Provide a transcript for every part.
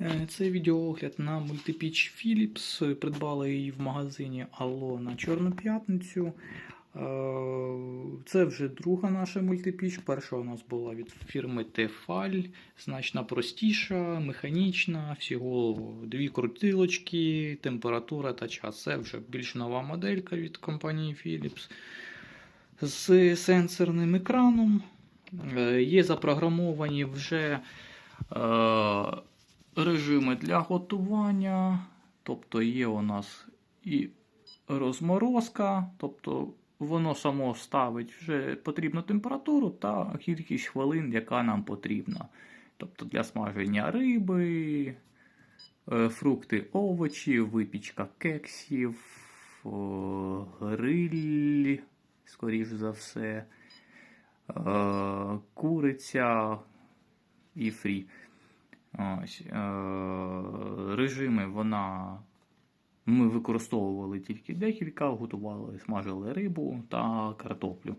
Е, Це відеоогляд на мультипіч Philips. Придбали її в магазині Алло на Чорну п'ятницю. Е, Це вже друга наша мультипіч. Перша у нас була від фірми Tefal, значно простіша, механічна, всього дві крутилочки, температура та час. Це вже більш нова моделька від компанії Philips з сенсорним екраном. Е, Є запрограмовані вже режими для готування. Тобто є у нас і розморозка, тобто воно само ставить вже потрібну температуру та кількість хвилин, яка нам потрібна. Тобто для смаження риби, е, фрукти, овочі, випічка кексів, о, гриль, скоріш за все, е, куриця і фрі. Ось, е, режими вона. Ми використовували тільки декілька, готували, смажили рибу та картоплю.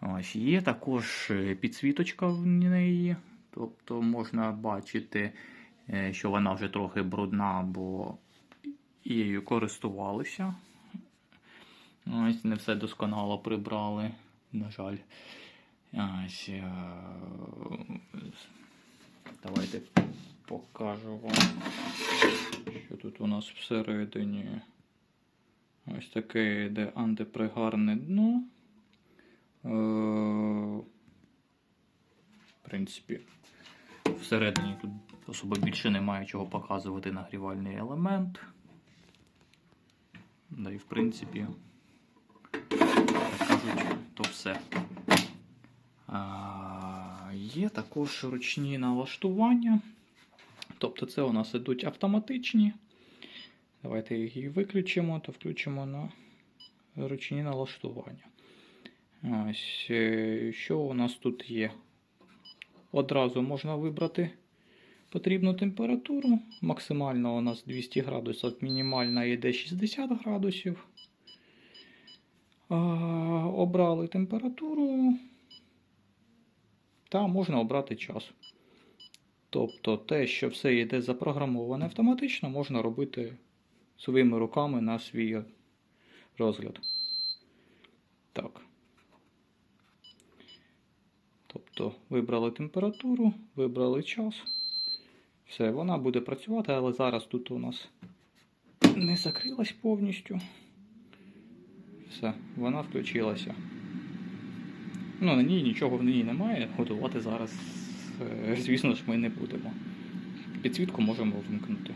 Ось, є також е, підсвіточка в неї, тобто можна бачити, е, що вона вже трохи брудна, бо її користувалися. Ось не все досконало прибрали, на жаль. Ось, давайте покажу вам, що тут у нас всередині. Ось таке йде антипригарне дно. Е, В принципі, всередині тут особо більше немає чого показувати нагрівальний елемент. Да і в принципі, як кажуть, то все. Є також ручні налаштування. Тобто це у нас ідуть автоматичні. Давайте її виключимо та включимо на ручні налаштування. Ось, е, що у нас тут є? Одразу можна вибрати потрібну температуру. Максимально у нас 200 градусів, мінімальна йде 60 градусів. Обрали температуру. Та можна обрати час. Тобто те, що все йде запрограмоване автоматично, можна робити своїми руками на свій розгляд. Так. Тобто вибрали температуру, вибрали час. Все, вона буде працювати, але зараз тут у нас не закрилась повністю. Все, вона включилася. Ну, на ній нічого в ній немає. Готувати зараз, е, звісно ж, ми не будемо. Підсвітку можемо вимкнути.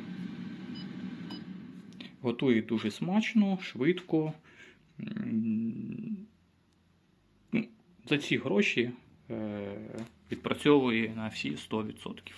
Готує дуже смачно, швидко. Ну, За ці гроші е, відпрацьовує на всі 100%.